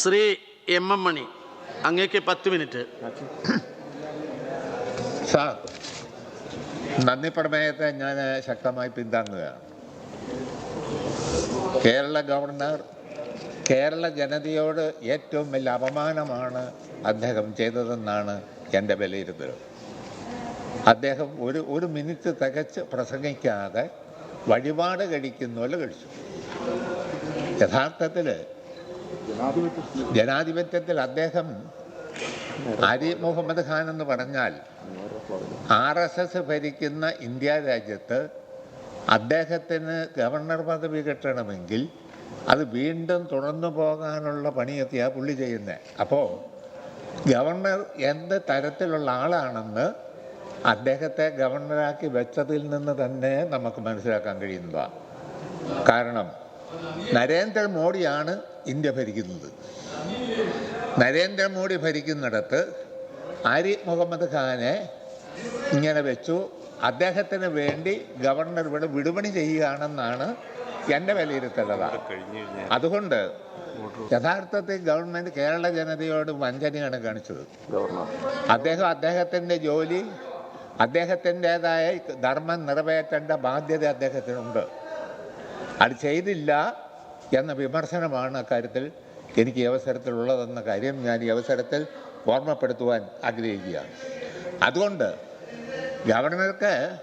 Shri M M മണി. അങ്ങേക്ക് പത്ത് minute. Sir നന്ദി പ്രമേയത്തെ ഞാൻ ശക്തമായി പിന്താങ്ങുകയാണ് കേരള ഗവർണർ കേരള ജനതയോട് ഏറ്റവും വലിയ അപമാനമാണ് അദ്ദേഹം ചെയ്തതെന്നാണ് എന്റെ വിലയിരുത്തൽ. അദ്ദേഹം ഒരു ഒരു മിനിറ്റ് തികച്ച് പ്രസംഗിക്കാതെ വഴിപാട് കഴിക്കുന്ന കഴിച്ചു. യഥാർത്ഥത്തിൽ ജനാധിപത്യത്തിൽ അദ്ദേഹം അരി മുഹമ്മദ് ഖാൻ എന്ന് പറഞ്ഞാൽ ആർ എസ് എസ് ഭരിക്കുന്ന ഇന്ത്യ രാജ്യത്ത് അദ്ദേഹത്തിന് ഗവർണർ പദവി കിട്ടണമെങ്കിൽ അത് വീണ്ടും തുടർന്നു പോകാനുള്ള പണിയൊക്കെയാണ് പുള്ളി ചെയ്യുന്നത് അപ്പോൾ ഗവർണർ എന്ത് തരത്തിലുള്ള ആളാണെന്ന് അദ്ദേഹത്തെ ഗവർണറാക്കി വെച്ചതിൽ നിന്ന് തന്നെ നമുക്ക് മനസ്സിലാക്കാൻ കഴിയുന്നതാണ് കാരണം നരേന്ദ്രമോദിയാണ് ഇന്ത്യ ഭരിക്കുന്നത്. നരേന്ദ്രമോദി ഭരിക്കുന്നിടത്ത് ആരി മുഹമ്മദ് ഖാനെ ഇങ്ങനെ വെച്ചു. അദ്ദേഹത്തിന് വേണ്ടി ഗവർണർ ഇവിടെ വിടുപണി ചെയ്യുകയാണെന്നാണ് എന്റെ വിലയിരുത്തലത അതുകൊണ്ട് യഥാർത്ഥത്തിൽ ഗവൺമെന്റ് കേരള ജനതയോട് വഞ്ചനയാണ് കാണിച്ചത്. അദ്ദേഹം അദ്ദേഹത്തിന്റെ ജോലി അദ്ദേഹത്തിന്റെതായ ധർമ്മം നിറവേറ്റേണ്ട ബാധ്യത അദ്ദേഹത്തിനുണ്ട്. അത് ചെയ്തില്ല എന്ന വിമർശനമാണ് അക്കാര്യത്തിൽ എനിക്ക് ഈ അവസരത്തിലുള്ളതെന്ന കാര്യം ഞാൻ ഈ അവസരത്തിൽ ഓർമ്മപ്പെടുത്തുവാൻ ആഗ്രഹിക്കുകയാണ്. അതുകൊണ്ട് ഗവർണർക്ക്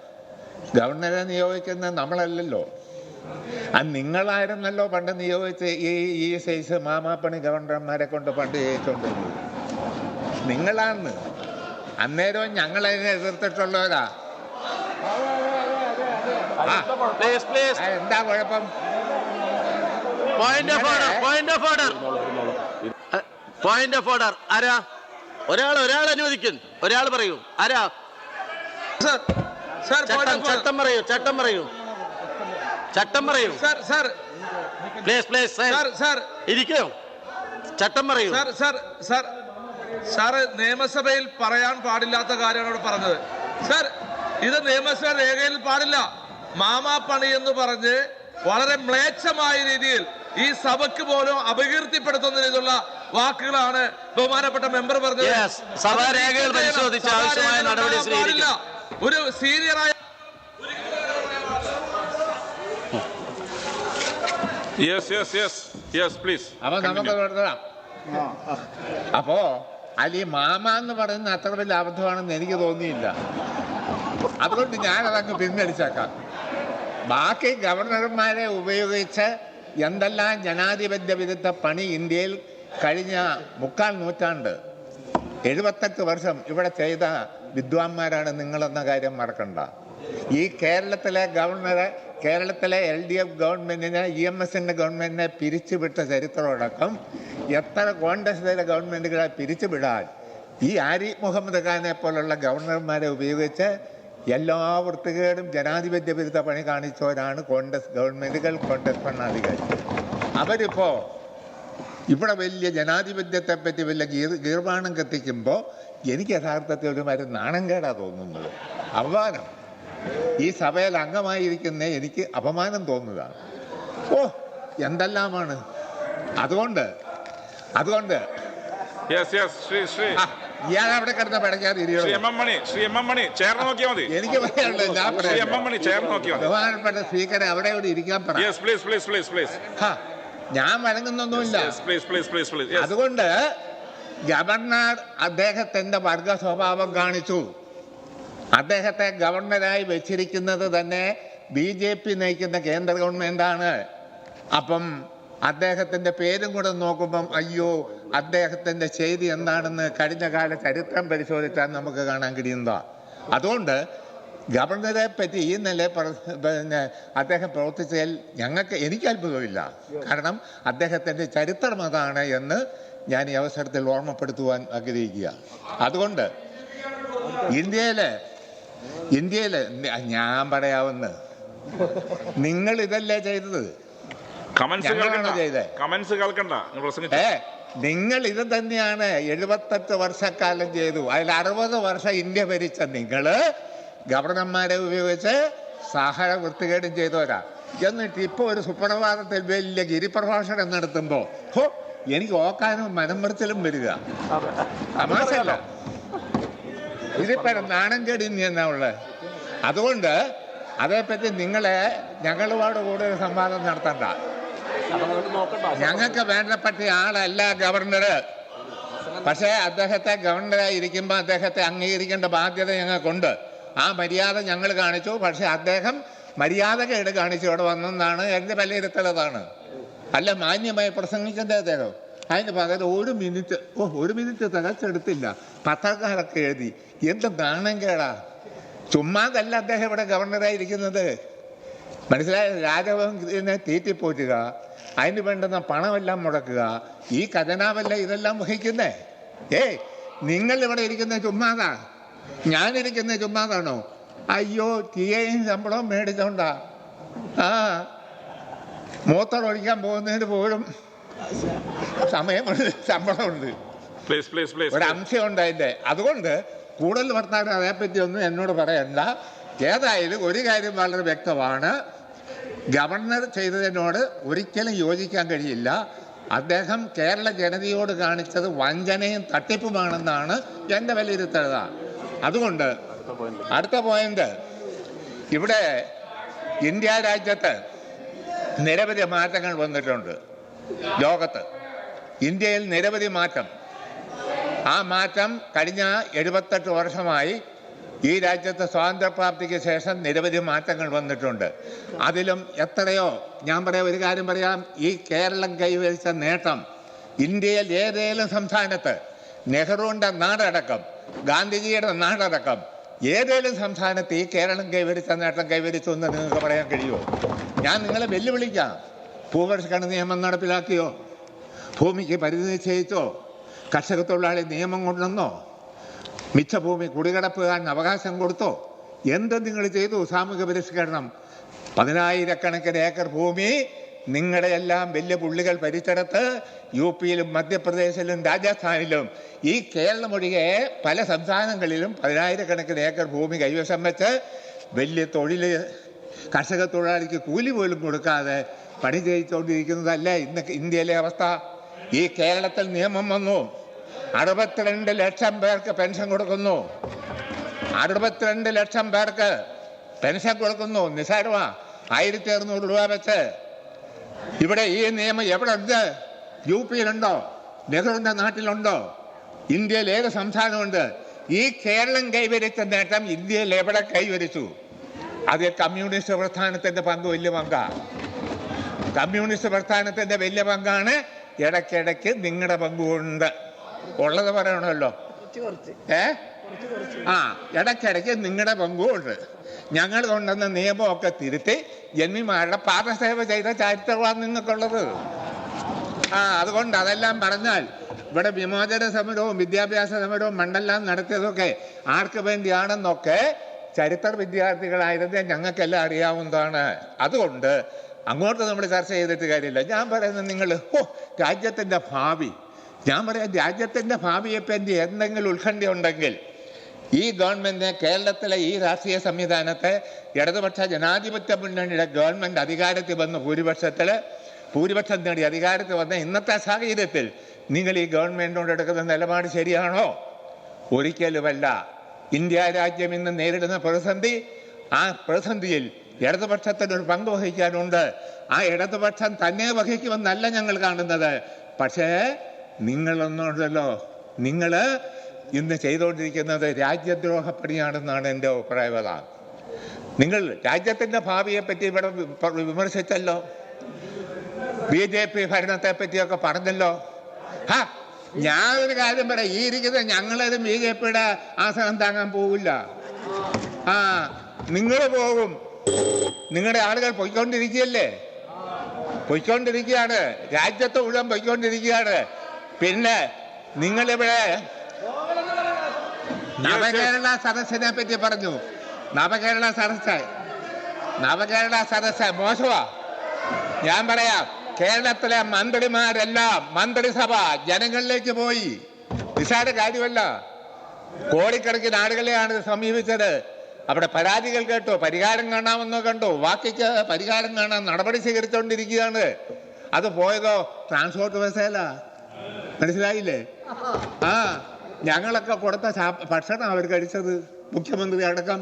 ഗവർണറെ നിയോഗിക്കുന്ന നമ്മളല്ലല്ലോ. അത് നിങ്ങളായിരുന്നല്ലോ പണ്ട് നിയോഗിച്ച് ഈ ഈ സൈസ് മാമാപ്പണി ഗവർണർമാരെ കൊണ്ട് പണ്ട് ചെയ്യിച്ചുകൊണ്ടിരുന്നത് നിങ്ങളാണ്. അന്നേരവും ഞങ്ങളതിനെ എതിർത്തിട്ടുള്ളവരാ. പ്ലീസ് പ്ലീസ് എന്താ കുഴപ്പം? Point of order point of order point of order ആരാ? ഒരാൾ ഒരാൾ അനുവദിക്കും. ഒരാൾ പറയൂ. ആരാ? സർ സർ ചട്ടം പറയൂ ചട്ടം പറയൂ. ചട്ടം പറയൂ. Sir sir. Please please sir sir. ഇരിക്കൂ. ചട്ടം പറയൂ. Sir sir sir. സാറ് നിയമസഭയിൽ പറയാൻ പാടില്ലാത്ത കാര്യമാണ് ഇവിടെ പറഞ്ഞത്. സാർ ഇത് നിയമസഭ രേഖയിൽ പാടില്ല. മാമാപ്പണി എന്ന് പറഞ്ഞ് വളരെ മ്ലേച്ഛമായ രീതിയിൽ ഈ സഭയ്ക്ക് പോലും അപകീർത്തിപ്പെടുത്തുന്ന രീതിയിലുള്ള വാക്കുകളാണ് ബഹുമാനപ്പെട്ട മെമ്പർ പറഞ്ഞത്. പരിശോധിച്ച് ആവശ്യമായ നടപടി പാടില്ല. ഒരു സീനിയറായ Yes, yes, yes, yes please. അപ്പൊ നമുക്ക് അലി മാമ എന്ന് പറയുന്ന അത്ര വലിയ അബദ്ധമാണെന്ന് എനിക്ക് തോന്നിയില്ല. അതുകൊണ്ട് ഞാനതങ്ങ് പിൻവലിച്ചേക്കാം. ബാക്കി ഗവർണർമാരെ ഉപയോഗിച്ച് എന്തെല്ലാം ജനാധിപത്യ വിരുദ്ധ പണി ഇന്ത്യയിൽ കഴിഞ്ഞ മുക്കാൽ നൂറ്റാണ്ട് എഴുപത്തെട്ട് വർഷം ഇവിടെ ചെയ്ത വിദ്വാൻമാരാണ് നിങ്ങളെന്ന കാര്യം മറക്കണ്ട. ഈ കേരളത്തിലെ ഗവർണറെ കേരളത്തിലെ എൽ ഡി എഫ് ഗവൺമെന്റിനെ ഇ എം എസിന്റെ ഗവൺമെന്റിനെ പിരിച്ചുവിട്ട ചരിത്രമടക്കം എത്ര കോൺഗ്രസിലെ ഗവൺമെന്റുകളെ പിരിച്ചുവിടാൻ ഈ ആരിഫ് മുഹമ്മദ് ഖാനെ പോലുള്ള ഗവർണർമാരെ ഉപയോഗിച്ച് എല്ലാ വൃത്തികേടും ജനാധിപത്യ വിരുദ്ധ പണി കാണിച്ചവരാണ് കോൺഗ്രസ് ഗവൺമെന്റുകൾ കോൺഗ്രസ് ഭരണാധികാരി. അവരിപ്പോൾ ഇവിടെ വലിയ ജനാധിപത്യത്തെ പറ്റി വലിയ ഗീർ ഗീർവാണം കത്തിക്കുമ്പോൾ എനിക്ക് യഥാർത്ഥത്തിൽ ഒരു മരം നാണം കേടാ തോന്നുന്നത്. അപമാനം. ഈ സഭയിൽ അംഗമായിരിക്കുന്ന എനിക്ക് അപമാനം തോന്നുകയാണ് ഓ എന്തെല്ലാമാണ്? അതുകൊണ്ട് അതുകൊണ്ട്. Yes yes Shri Shri. ഇയാൾ അവിടെ കിടന്ന പടയ്ക്കാതെ Shri M M Mani Shri M M Mani ചേർന്ന് നോക്കിയാൽ മതി. എനിക്ക് പറയാനുള്ളത് ഞാൻ ശ്രീ എം എം മണി ചേർന്ന് നോക്കിയാൽ മതി. ബഹുമാനപ്പെട്ട സ്പീക്കറെ അവിടെ ഇവിടെ ഇരിക്കാൻ പറ. Yes please please please please ഞാൻ വഴങ്ങുന്നൊന്നുമില്ല. പ്ലീസ് പ്ലീസ് പ്ലീസ് പ്ലീസ് അതുകൊണ്ട് ഗവർണർ അദ്ദേഹത്തിന്റെ വർഗ സ്വഭാവം കാണിച്ചു. അദ്ദേഹത്തെ ഗവർണറായി വെച്ചിരിക്കുന്നത് തന്നെ ബി ജെ പി നയിക്കുന്ന കേന്ദ്ര ഗവൺമെന്റാണ്. അപ്പം അദ്ദേഹത്തിന്റെ പേരും കൂടെ നോക്കുമ്പം അയ്യോ അദ്ദേഹത്തിന്റെ ചെയ്തി എന്താണെന്ന് കഴിഞ്ഞ കാല ചരിത്രം പരിശോധിച്ചാൽ നമുക്ക് കാണാൻ കഴിയുന്നതാ. അതുകൊണ്ട് ഗവർണറെ പറ്റി ഈ നില പിന്നെ അദ്ദേഹം പ്രവർത്തിച്ചതിൽ ഞങ്ങൾക്ക് എനിക്ക് അത്ഭുതമില്ല. കാരണം അദ്ദേഹത്തിന്റെ ചരിത്രം അതാണ് എന്ന് ഞാൻ ഈ അവസരത്തിൽ ഓർമ്മപ്പെടുത്തുവാൻ ആഗ്രഹിക്കുക. അതുകൊണ്ട് ഇന്ത്യയിലെ ഇന്ത്യയിൽ ഞാൻ പറയാവുന്ന നിങ്ങൾ ഇതല്ലേ ചെയ്തത്? കമന്റ്സ് കേൾക്കണ്ട? കമന്റ്സ് കേൾക്കണ്ട. നിങ്ങൾ പ്രസംഗിച്ചു. നിങ്ങൾ ഇത് തന്നെയാണ് എഴുപത്തെട്ട് വർഷക്കാലം ചെയ്തു. അതിൽ അറുപത് വർഷം ഇന്ത്യ ഭരിച്ച നിങ്ങൾ ഗവർണർമാരെ ഉപയോഗിച്ച് സഹായ വൃത്തികേടും ചെയ്തവരാ. എന്നിട്ട് ഇപ്പോൾ ഒരു സുപ്രഭാതത്തിൽ വലിയ ഗിരിപ്രഭാഷണം നടത്തുമ്പോൾ ഹോ എനിക്ക് ഓക്കാനും മനംമറിച്ചിലും വരിക. തമാശല്ല ഇതിപ്പോ നാണം കേടി എന്നാ ഉള്ളത് അതുകൊണ്ട് അതേപ്പറ്റി നിങ്ങളെ ഞങ്ങളുപാട് കൂടുതൽ സംവാദം നടത്തണ്ട. ഞങ്ങൾക്ക് വേണ്ടപ്പെട്ട ആളല്ല ഗവർണർ പക്ഷേ അദ്ദേഹത്തെ ഗവർണറായി ഇരിക്കുമ്പോൾ അദ്ദേഹത്തെ അംഗീകരിക്കേണ്ട ബാധ്യത ഞങ്ങൾക്കുണ്ട്. ആ മര്യാദ ഞങ്ങൾ കാണിച്ചു. പക്ഷേ അദ്ദേഹം മര്യാദകേട് കാണിച്ചു ഇവിടെ വന്നെന്നാണ് എന്റെ വിലയിരുത്തലതാണ്. അല്ല മാന്യമായി പ്രസംഗിക്കേണ്ട അദ്ദേഹം? അതിന് പകരം ഒരു മിനിറ്റ് ഓ ഒരു മിനിറ്റ് തികച്ചെടുത്തില്ല. പത്രക്കാരൊക്കെ എഴുതി. എന്ത് നാണം കേടാ ചുമ്മാതല്ല അദ്ദേഹം ഇവിടെ ഗവർണറായിരിക്കുന്നത് മനസ്സിലായ? രാജഭവനെ തീറ്റിപ്പോറ്റുക അതിന് വേണ്ടുന്ന പണമെല്ലാം മുടക്കുക ഈ ഖജനാവല്ല ഇതെല്ലാം വഹിക്കുന്നേ. ഏയ് നിങ്ങൾ ഇവിടെ ഇരിക്കുന്ന ചുമ്മാതാ. ഞാനിരിക്കുന്ന ചുമ്മാതാണോ? അയ്യോ തീയയും ശമ്പളവും മേടിച്ചോണ്ടാ. ആ മൂത്രം ഒഴിക്കാൻ പോകുന്നതിന് പോലും സമയമുണ്ട് ശമ്പളമുണ്ട്. ഒരു അംശമുണ്ട് അതിന്റെ. അതുകൊണ്ട് കൂടുതൽ വർത്താനം അതേപ്പറ്റി ഒന്നും എന്നോട് പറയണ്ട. ഏതായാലും ഒരു കാര്യം വളരെ വ്യക്തമാണ്. ഗവർണർ ചെയ്തതിനോട് ഒരിക്കലും യോജിക്കാൻ കഴിയില്ല. അദ്ദേഹം കേരള ജനതയോട് കാണിച്ചത് വഞ്ചനയും തട്ടിപ്പുമാണെന്നാണ് എന്റെ വിലയിരുത്തൽ. അതുകൊണ്ട് അടുത്ത പോയിന്റ് ഇവിടെ ഇന്ത്യ രാജ്യത്ത് നിരവധി മാറ്റങ്ങൾ വന്നിട്ടുണ്ട് ലോകത്ത്. ഇന്ത്യയിൽ നിരവധി മാറ്റം. ആ മാറ്റം കഴിഞ്ഞ എഴുപത്തെട്ട് വർഷമായി ഈ രാജ്യത്ത് സ്വാതന്ത്ര്യപ്രാപ്തിക്ക് ശേഷം നിരവധി മാറ്റങ്ങൾ വന്നിട്ടുണ്ട്. അതിലും എത്രയോ ഞാൻ പറയാം ഒരു കാര്യം പറയാം. ഈ കേരളം കൈവരിച്ച നേട്ടം ഇന്ത്യയിൽ ഏതേലും സംസ്ഥാനത്ത് നെഹ്റുവിന്റെ നാടടക്കം ഗാന്ധിജിയുടെ നാടടക്കം ഏതേലും സംസ്ഥാനത്ത് ഈ കേരളം കൈവരിച്ച നേട്ടം കൈവരിച്ചു എന്ന് നിങ്ങൾക്ക് പറയാൻ കഴിയുമോ? ഞാൻ നിങ്ങളെ വെല്ലുവിളിക്കാം. ഭൂപരിഷ്കരണ നിയമം നടപ്പിലാക്കിയോ? ഭൂമിക്ക് പരിധി നിശ്ചയിച്ചോ? കർഷക തൊഴിലാളി നിയമം കൊണ്ടുവന്നോ? മിച്ചഭൂമി കുടികിടപ്പുകാരന് അവകാശം കൊടുത്തോ? എന്ത് നിങ്ങൾ ചെയ്തു? സാമൂഹിക പരിഷ്കരണം. പതിനായിരക്കണക്കിന് ഏക്കർ ഭൂമി നിങ്ങളുടെ എല്ലാം വലിയ പുള്ളികൾ ഭരിച്ചെടുത്ത് യു പിയിലും മധ്യപ്രദേശിലും രാജസ്ഥാനിലും ഈ കേരളം ഒഴികെ പല സംസ്ഥാനങ്ങളിലും പതിനായിരക്കണക്കിന് ഏക്കർ ഭൂമി കൈവശം വെച്ച് വലിയ തൊഴിൽ കർഷക തൊഴിലാളിക്ക് കൂലി പോലും കൊടുക്കാതെ പണി ചെയ്തുകൊണ്ടിരിക്കുന്നതല്ലേ ഇന്ന് ഇന്ത്യയിലെ അവസ്ഥ? ഈ കേരളത്തിൽ നിയമം വന്നു. അറുപത്തിരണ്ട് ലക്ഷം പേർക്ക് പെൻഷൻ കൊടുക്കുന്നു. അറുപത്തിരണ്ട് ലക്ഷം പേർക്ക് പെൻഷൻ കൊടുക്കുന്നു. നിസാരമാ. ആയിരത്തി അറുന്നൂറ് രൂപ വെച്ച്. ഇവിടെ ഈ നിയമം എവിടെ ഉണ്ട്? യു പിയിലുണ്ടോ? നെഹ്റുവിന്റെ നാട്ടിലുണ്ടോ? ഇന്ത്യയിൽ ഏത് സംസ്ഥാനമുണ്ട്? ഈ കേരളം കൈവരിച്ച നേട്ടം ഇന്ത്യയിൽ എവിടെ കൈവരിച്ചു? അത് കമ്മ്യൂണിസ്റ്റ് പ്രസ്ഥാനത്തിന്റെ പങ്ക് വലിയ പങ്കാണ് കമ്മ്യൂണിസ്റ്റ് പ്രസ്ഥാനത്തിന്റെ വലിയ പങ്കാണ് ഇടയ്ക്കിടയ്ക്ക് നിങ്ങളുടെ പങ്കുണ്ട്. ഉള്ളത് പറയണമല്ലോ. ഏ? ആ ഇടയ്ക്കിടയ്ക്ക് നിങ്ങളുടെ പങ്കും ഉണ്ട് ഞങ്ങൾ കൊണ്ടുവന്ന നിയമമൊക്കെ തിരുത്തി ജന്മിമാരുടെ പാദസേവ ചെയ്ത ചരിത്രമാണ് നിങ്ങൾക്കുള്ളത്. ആ അതുകൊണ്ട് അതെല്ലാം പറഞ്ഞാൽ ഇവിടെ വിമോചന സമരവും വിദ്യാഭ്യാസ സമരവും മണ്ഡലം നടത്തിയതൊക്കെ ആർക്ക് വേണ്ടിയാണെന്നൊക്കെ ചരിത്ര വിദ്യാർത്ഥികളായിരുന്നേ ഞങ്ങൾക്കെല്ലാം അറിയാവുന്നതാണ്. അതുകൊണ്ട് അങ്ങോട്ട് നമ്മൾ ചർച്ച ചെയ്തിട്ട് കാര്യമില്ല. ഞാൻ പറയുന്നത് നിങ്ങൾ ഓ രാജ്യത്തിന്റെ ഭാവി ഞാൻ പറയാം രാജ്യത്തിന്റെ ഭാവിയെപ്പറ്റി എന്തെങ്കിലും ഉത്കണ്ഠ ഉണ്ടെങ്കിൽ ഈ ഗവൺമെന്റിനെ കേരളത്തിലെ ഈ രാഷ്ട്രീയ സംവിധാനത്തെ ഇടതുപക്ഷ ജനാധിപത്യ മുന്നണിയുടെ ഗവൺമെന്റ് അധികാരത്തിൽ വന്ന ഭൂരിപക്ഷത്തിൽ ഭൂരിപക്ഷം നേടി അധികാരത്തിൽ വന്ന ഇന്നത്തെ സാഹചര്യത്തിൽ നിങ്ങൾ ഈ ഗവൺമെന്റിനോട് എടുക്കുന്ന നിലപാട് ശരിയാണോ? ഒരിക്കലുമല്ല. ഇന്ത്യ രാജ്യം ഇന്ന് നേരിടുന്ന പ്രതിസന്ധി ആ പ്രതിസന്ധിയിൽ ഇടതുപക്ഷത്തിന് ഒരു പങ്ക് വഹിക്കാനുണ്ട്. ആ ഇടതുപക്ഷം തന്നെ വഹിക്കുമെന്നല്ല ഞങ്ങൾ കാണുന്നത്. പക്ഷേ നിങ്ങളൊന്നുണ്ടല്ലോ. നിങ്ങൾ ഇന്ന് ചെയ്തുകൊണ്ടിരിക്കുന്നത് രാജ്യദ്രോഹപ്പണിയാണെന്നാണ് എന്റെ അഭിപ്രായത നിങ്ങൾ രാജ്യത്തിന്റെ ഭാവിയെ പറ്റി ഇവിടെ വിമർശിച്ചല്ലോ. ബി ജെ പി ഭരണത്തെ പറ്റിയൊക്കെ പറഞ്ഞല്ലോ. ഹാ ഞാനൊരു കാര്യം പറയാം. ഈ ഇരിക്കുന്ന ഞങ്ങളൊരു ബി ജെ പിയുടെ ആസനം താങ്ങാൻ പോവില്ല. ആ നിങ്ങൾ പോകും. നിങ്ങളുടെ ആളുകൾ പൊയ്ക്കൊണ്ടിരിക്കുകയല്ലേ? പൊയ്ക്കൊണ്ടിരിക്കുകയാണ്. രാജ്യത്ത് മുഴുവൻ പൊയ്ക്കൊണ്ടിരിക്കുകയാണ്. പിന്നെ നിങ്ങളിവിടെ നവകേരള സദസ്സിനെ പറ്റി പറഞ്ഞു. നവകേരള സദസ്സ്. നവകേരള സദസ്സ് മോശമാ. ഞാൻ പറയാം കേരളത്തിലെ മന്ത്രിമാരെല്ലാം മന്ത്രിസഭ ജനങ്ങളിലേക്ക് പോയി. നിസാര കാര്യമല്ല. കോടിക്കണക്കിന് ആളുകളെയാണ് സമീപിച്ചത്. അവിടെ പരാതികൾ കേട്ടു പരിഹാരം കാണാമെന്നോ കണ്ടു. വാക്കിക്ക് പരിഹാരം കാണാൻ നടപടി സ്വീകരിച്ചുകൊണ്ടിരിക്കുകയാണ് അത് പോയതോ ട്രാൻസ്പോർട്ട് ബസ്സേല മനസ്സിലായില്ലേ? ആ ഞങ്ങളൊക്കെ കൊടുത്ത ഭക്ഷണം അവർ കഴിച്ചത് മുഖ്യമന്ത്രി അടക്കം.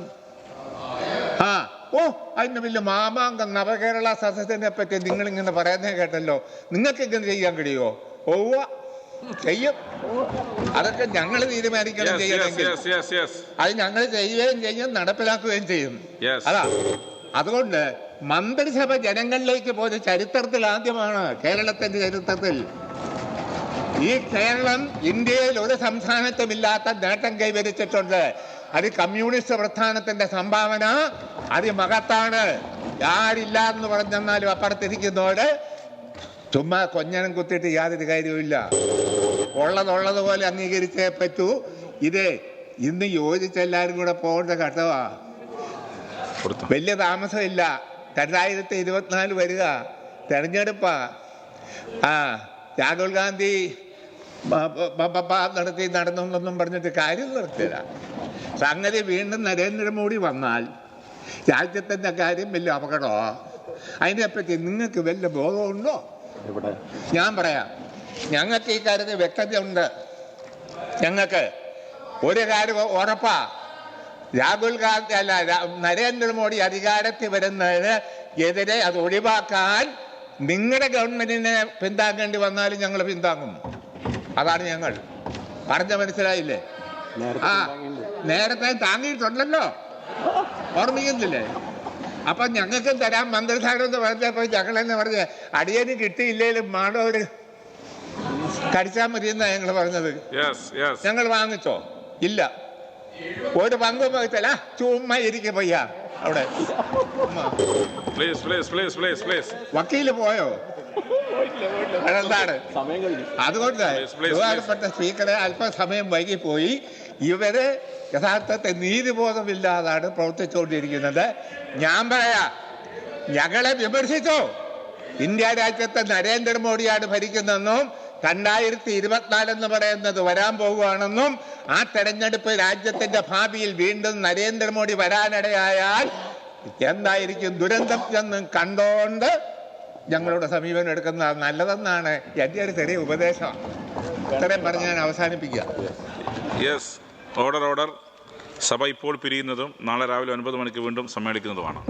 ആ ഓ അതിന് വലിയ മാമാങ്കം നവകേരള സദസ്സിനെ പറ്റി നിങ്ങൾ ഇങ്ങനെ പറയുന്നേ കേട്ടല്ലോ. നിങ്ങൾക്ക് ഇങ്ങനെ ചെയ്യാൻ കഴിയുമോ? ഓവ ചെയ്യും. അതൊക്കെ ഞങ്ങൾ തീരുമാനിക്കണം ചെയ്യണമെങ്കിൽ. അത് ഞങ്ങൾ ചെയ്യുകയും ചെയ്യും നടപ്പിലാക്കുകയും ചെയ്യും. അതാ. അതുകൊണ്ട് മന്ത്രിസഭ ജനങ്ങളിലേക്ക് പോയ ചരിത്രത്തിൽ ആദ്യമാണ് കേരളത്തിന്റെ ചരിത്രത്തിൽ. ഈ കേരളം ഇന്ത്യയിൽ ഒരു സംസ്ഥാനത്തും ഇല്ലാത്ത നേട്ടം കൈവരിച്ചിട്ടുണ്ട്. അത് കമ്മ്യൂണിസ്റ്റ് പ്രസ്ഥാനത്തിന്റെ സംഭാവന അതിമഹത്താണ് ആരില്ല എന്ന് പറഞ്ഞെന്നാലും അപ്പുറത്തിരിക്കുന്നവര് ചുമ്മാ കൊഞ്ഞനം കുത്തിയിട്ട് യാതൊരു കാര്യവുമില്ല. ഉള്ളതുള്ളതുപോലെ അംഗീകരിച്ചേ പറ്റൂ. ഇത് ഇന്ന് യോജിച്ച് എല്ലാവരും കൂടെ പോകേണ്ട ഘട്ടമാ. വലിയ താമസമില്ല. രണ്ടായിരത്തി ഇരുപത്തിനാല് വരിക. തെരഞ്ഞെടുപ്പാ. ആ രാഹുൽ ഗാന്ധി നടത്തി നടന്നൊന്നും പറഞ്ഞിട്ട് കാര്യം നടത്തില്ല സംഗതി വീണ്ടും നരേന്ദ്രമോദി വന്നാൽ രാജ്യത്തിന്റെ കാര്യം വലിയ അപകടമോ അതിനെപ്പറ്റി നിങ്ങൾക്ക് വല്ല ബോധമുണ്ടോ? ഞാൻ പറയാം. ഞങ്ങൾക്ക് ഈ കാര്യത്തിൽ വ്യക്തതയുണ്ട്. ഞങ്ങൾക്ക് ഒരു കാര്യം ഉറപ്പാ. രാഹുൽ ഗാന്ധി അല്ല നരേന്ദ്രമോദി അധികാരത്തിൽ വരുന്നതിന് എതിരെ അത് ഒഴിവാക്കാൻ നിങ്ങളുടെ ഗവൺമെന്റിനെ പിന്താങ്ങേണ്ടി വന്നാലും ഞങ്ങൾ പിന്താങ്ങും. അതാണ് ഞങ്ങൾ. പറഞ്ഞ മനസ്സിലായില്ലേ? ആ നേരത്തെ താങ്ങിയിട്ടുണ്ടല്ലോ. ഓർമ്മിക്കുന്നില്ലേ? അപ്പൊ ഞങ്ങൾക്ക് തരാൻ മന്ത്രിസ്ഥാനം എന്ന് പറഞ്ഞപ്പോ ഞങ്ങളെന്ന് പറഞ്ഞ അടിയന് കിട്ടിയില്ലേലും മാടോ ഒരു കടിച്ചാൽ മതി എന്നാ ഞങ്ങൾ പറഞ്ഞത്. യെസ് യെസ് ഞങ്ങൾ വാങ്ങിച്ചോ? ഇല്ല. ഒരു പങ്കും വഹിച്ചല്ല ചുമ്മാ ഇരിക്കെ പയ്യ. അവിടെ. Please please please please please വക്കീൽ പോയോ? അതെന്താണ്? അതുകൊണ്ട് സ്പീക്കറെ ബഹുമാനപ്പെട്ട സ്പീക്കറെ അല്പസമയം വൈകിപ്പോയി. ഇവർ യഥാർത്ഥത്തെ നീതിബോധമില്ലാതാണ് പ്രവർത്തിച്ചുകൊണ്ടിരിക്കുന്നത്. ഞാൻ പറയാ ഞങ്ങളെ വിമർശിച്ചോ? ഇന്ത്യ രാജ്യത്തെ നരേന്ദ്രമോദിയാണ് ഭരിക്കുന്നതെന്നും രണ്ടായിരത്തി ഇരുപത്തിനാല് എന്ന് പറയുന്നത് വരാൻ പോകുകയാണെന്നും ആ തെരഞ്ഞെടുപ്പ് രാജ്യത്തിന്റെ ഭാവിയിൽ വീണ്ടും നരേന്ദ്രമോദി വരാനിടയായാൽ എന്തായിരിക്കും ദുരന്തം എന്നും കണ്ടോണ്ട് ഞങ്ങളുടെ സമീപനം എടുക്കുന്നത് നല്ലതെന്നാണ് എന്റെ ഒരു ചെറിയ ഉപദേശം. ഇത്രയും പറഞ്ഞ് ഞാൻ അവസാനിപ്പിക്കുക. യെസ് ഓർഡർ ഓർഡർ സഭ ഇപ്പോൾ പിരിയുന്നതും നാളെ രാവിലെ ഒൻപത് മണിക്ക് വീണ്ടും സമ്മേളിക്കുന്നതുമാണ്.